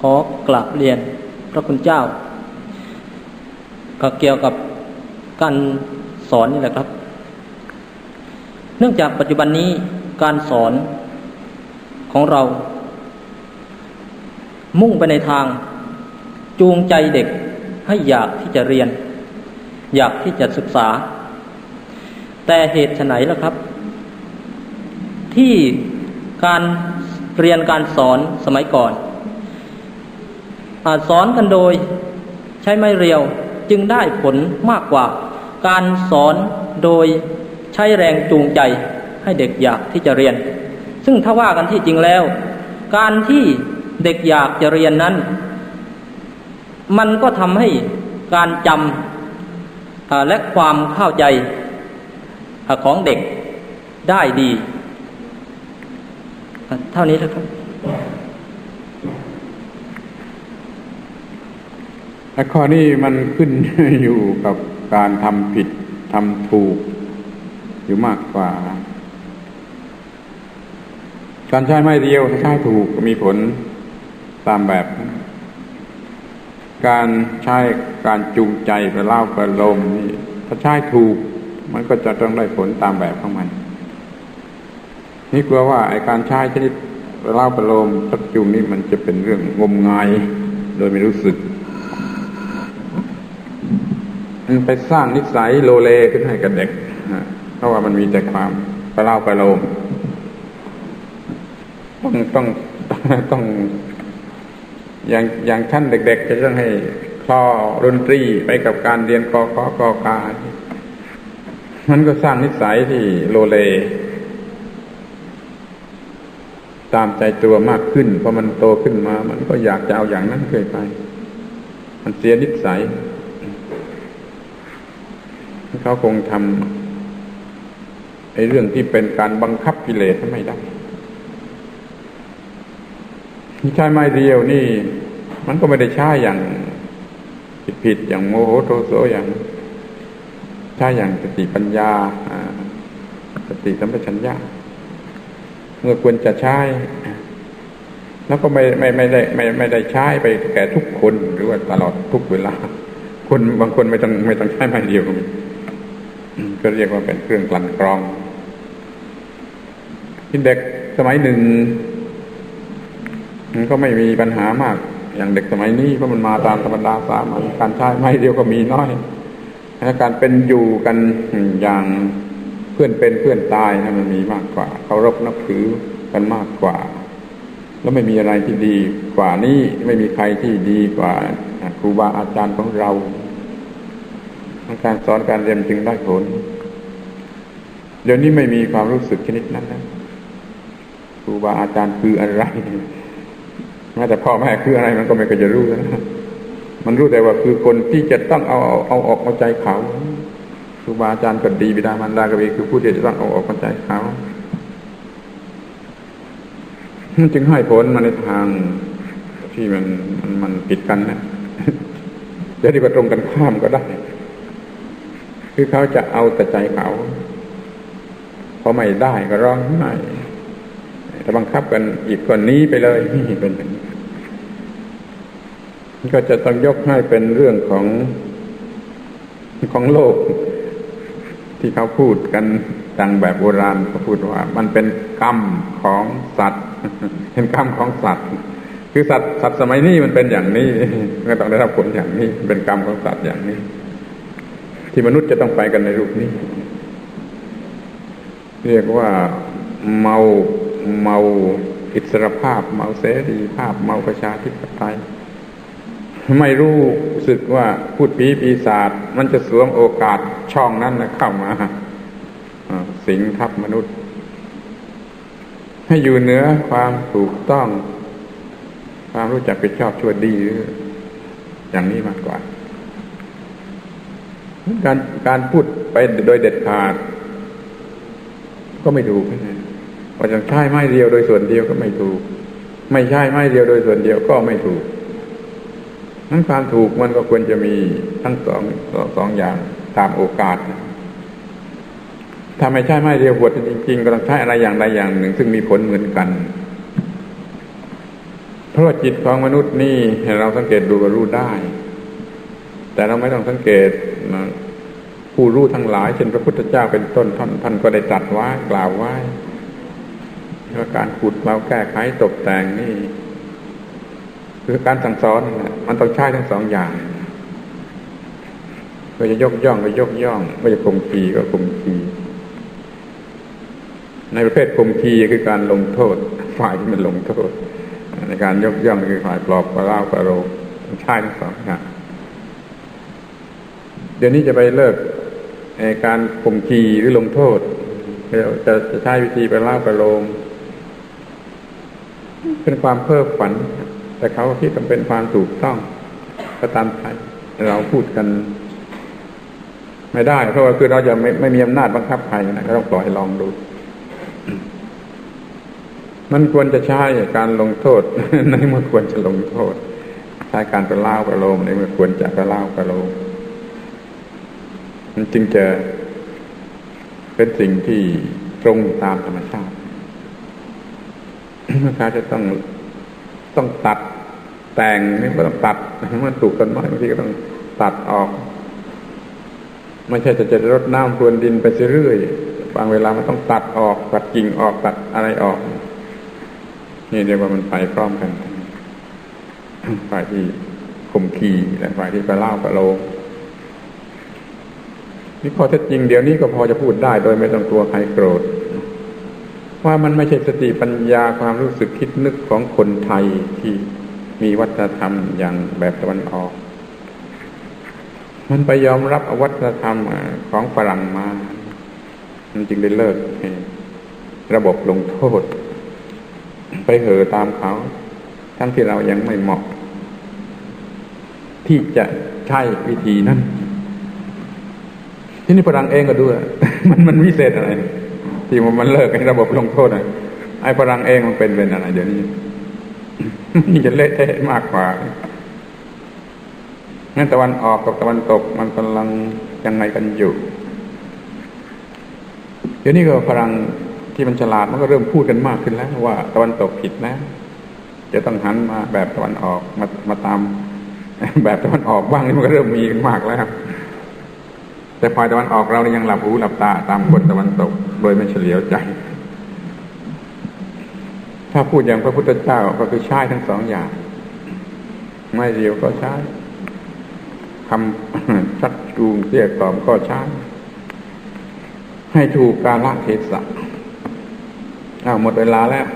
ขอกราบเรียนพระคุณเจ้า ก็เกี่ยวกับการสอนนี่แหละครับ เนื่องจากปัจจุบันนี้การสอนของเรา มุ่งไปในทางจูงใจเด็กให้อยากที่จะเรียน อยากที่จะศึกษา แต่เหตุไฉนล่ะครับ ที่การเรียนการสอนสมัยก่อน สอนกันโดย ใช้ไม้เรียวจึงได้ผลมากกว่า การสอนโดยใช้แรงจูงใจให้เด็กอยากที่จะเรียน ซึ่งถ้าว่ากันที่จริงแล้ว การที่เด็กอยากจะเรียนนั้น มันก็ทำให้การจำและความเข้าใจของเด็กได้ดี เท่านี้นะครับ ไอ้ข้อนี้มันขึ้นอยู่กับการทำผิดทำถูก อยู่มากกว่า การใช้ไม้เดียวถ้าใช้ถูกก็มีผลตามแบบ การใช้การจูงใจไปเล่าไปลมนี่ถ้าใช้ถูก มันก็จะต้องได้ผลตามแบบของมัน นี่กลัวว่าไอการใช้ชนิดเล่าไปลมทักจูงนี่มันจะเป็นเรื่องงมงาย โดยไม่รู้สึก ไปสร้างนิสัยโลเลขึ้นให้กับเด็กเพราะว่ามันมีแต่ความไปเล่าไปโลมต้องต้องต้อง อย่างอย่างท่านเด็ก ๆ จะต้องให้คลอดนตรีไปกับการเรียนกอขอกอกามันก็สร้างนิสัยที่โลเล ตามใจตัวมากขึ้นพอมันโตขึ้นมา มันก็อยากจะเอาอย่างนั้นเคยไป มันเสียนิสัย เขาคงทำไอ้เรื่องที่เป็นการบังคับกิเลสไม่ได้ใช้ไม้เดียวนี่ มันก็ไม่ได้ใช้อย่างผิดผิดอย่างโมโหโทโสอย่างใช้อย่างสติปัญญาสติสัมปชัญญะเมื่อควรจะใช้แล้วก็ไม่ไม่ไม่ได้ไม่ไม่ได้ใช้ไปแก่ทุกคนหรือว่าตลอดทุกเวลา คนบางคนไม่ต้องไม่ต้องใช้ไม้เดียวก็ ก็เรียกว่าเป็นเครื่องกลั่นกรองที่เด็กสมัยหนึ่งมันก็ไม่มีปัญหามาก อย่างเด็กสมัยนี้เพราะมันมาตามธรรมดาสามัญการใช้ไม้เดียวก็มีน้อยและการเป็นอยู่กันอย่างเพื่อนเป็นเพื่อนตายนะมันมีมากกว่าเคารพนับถือกันมากกว่า แล้วไม่มีอะไรที่ดีกว่านี้ไม่มีใครที่ดีกว่าครูบาอาจารย์ของเรา การสอนการเรียนจึงได้ผล เดี๋ยวนี้ไม่มีความรู้สึกชนิดนั้นนะครูบาอาจารย์คืออะไรแม้แต่พ่อแม่คืออะไรมันก็ไม่เคยจะรู้นะมันรู้แต่ว่าคือคนที่จะต้องเอาเอาออกเอาใจเขาครูบาอาจารย์ก็ดีบิดามารดาก็ดีคือผู้ที่จะต้องเอาออกเอาใจเขามันจึงให้ผลมาในทางที่มันมันมันผิดกันนะจะดีกว่าตรงกันข้ามก็ได้ คือเขาจะเอาแต่ใจเขาพอไม่ได้ก็ร้องไห้ถ้าบังคับกันอีกคนนี้ไปเลยนี่เป็นอย่างนี้ก็จะต้องยกให้เป็นเรื่องของของโลก ที่เขาพูดกันดังแบบโบราณเขาพูดว่า มันเป็นกรรมของสัตว์เป็นกรรมของสัตว์ คือสัตว์สัตว์สมัยนี้มันเป็นอย่างนี้ก็ต้องได้รับผลอย่างนี้ เป็นกรรมของสัตว์อย่างนี้ ที่มนุษย์จะต้องไปกันในรูปนี้ เรียกว่าเมาเมาอิสรภาพ เมาเสรีภาพ เมาประชาธิปไตยไม่รู้สึกว่าพูดผีปีศาจมันจะสวมโอกาสช่องนั้นนะเข้ามาสิงทับมนุษย์ ให้อยู่เหนือความถูกต้อง ความรู้จักผิดชอบชั่วดีอย่างนี้มากกว่า การการพูดไปโดยเด็ดขาด ก็ไม่ถูกนะว่าจะใช้ไม้เดียวโดยส่วนเดียวก็ไม่ถูก ไม่ใช่ไม้เดียวโดยส่วนเดียวก็ไม่ถูกนั้นความถูกมันก็ควรจะมีทั้งสองสองอย่างตามโอกาสถ้าไม่ใช่ไม้เดียวบวชจริงๆก็ต้องใช้อะไรอย่างใดอย่างหนึ่ง ซึ่งมีผลเหมือนกัน เพราะว่าจิตของมนุษย์นี่เราสังเกตดูก็รู้ได้ แต่เราไม่ต้องสังเกตนะผู้รู้ทั้งหลาย เช่นพระพุทธเจ้าเป็นต้นท่านท่านก็ได้ตรัสไว้กล่าวไว้ว่าการขุดมาแก้ไขตกแต่งนี่ คือการสั่งสอนมันต้องใช้ทั้งสองอย่างก็จะยกย่องก็ยกย่องก็จะข่มขีก็ข่มขีในประเภทข่มขีคือการลงโทษ ฝ่ายที่มันลงโทษ ในการยกย่องคือฝ่ายปลอบประเล่าประโลมต้องใช้ทั้งสองอย่าง เดี๋ยวนี้จะไปเลิกการข่มขีหรือลงโทษจะจะใช้วิธีปรเล่าประโลมเป็นความเพ้อฝัน แต่เขาคิดว่าเป็นความถูกต้องก็ตามใจเราพูดกัน ไม่ได้ เพราะว่าคือเราจะไม่ไม่มีอำนาจบังคับใครนะก็ต้องปล่อยลองดู มันควรจะใช้การลงโทษในเมื่อควรจะลงโทษใช้การประล่าประโลมในเมื่อควรจะประล่าประโลม มันจึงจะเป็นสิ่งที่ตรงตามธรรมชาติเมื่อการจะต้องต้องตัดแต่งนี่ก็ต้องตัดมันปลูกต้นไม้บางทีก็ต้องตัดออก ไม่ใช่จะจะรดน้ำพรวนดินไปเรื่อยบางเวลามันต้องตัดออก ตัดกิ่งออกตัดอะไรออก นี่เรียกว่ามันไปพร้อมกันฝ่ายที่ข่มขีและฝ่ายที่ไปเล่าประโลม นี่พอเท็จจริงเดี๋ยวนี้ก็พอจะพูดได้โดยไม่ต้องกลัวใครโกรธ ว่ามันไม่ใช่สติปัญญาความรู้สึกคิดนึกของคนไทยที่มีวัฒนธรรมอย่างแบบตะวันออก มันไปยอมรับวัฒนธรรมของฝรั่งมา มันจึงได้เลิกระบบลงโทษ ไปเหอตามเขา ทั้งที่เรายังไม่เหมาะ ที่จะใช้วิธีนั้น ที่นี่ฝรั่งเองก็ด้วย มันมันวิเศษอะไรที่มันเลิกไอ้ระบบลงโทษอะไอ้ฝรั่งเองมันเป็นเป็นอะไรเดี๋ยวนี้นี่จะเละเทะมากกว่างั้นตะวันออกกับตะวันตก มันกำลังยังไงกันอยู่ เดี๋ยวนี้ก็ฝรั่งที่มันฉลาดมันก็เริ่มพูดกันมากขึ้นแล้ว ว่าตะวันตกผิดนะจะต้องหันมาแบบตะวันออกมามาตามแบบตะวันออกบ้างนี่มันก็เริ่มมีกันมากแล้ว แต่ฝ่ายตะวันออกเรายังหลับหูหลับตาตามคนตะวันตก โดยไม่เฉลียวใจ ถ้าพูดอย่างพระพุทธเจ้าก็คือใช้ทั้งสองอย่าง ไม่เดียวก็ใช้คำชักจูงเรียกกล่อมก็ใช้ให้ถูกกาลเทศะอ้าวหมดเวลาแล้ว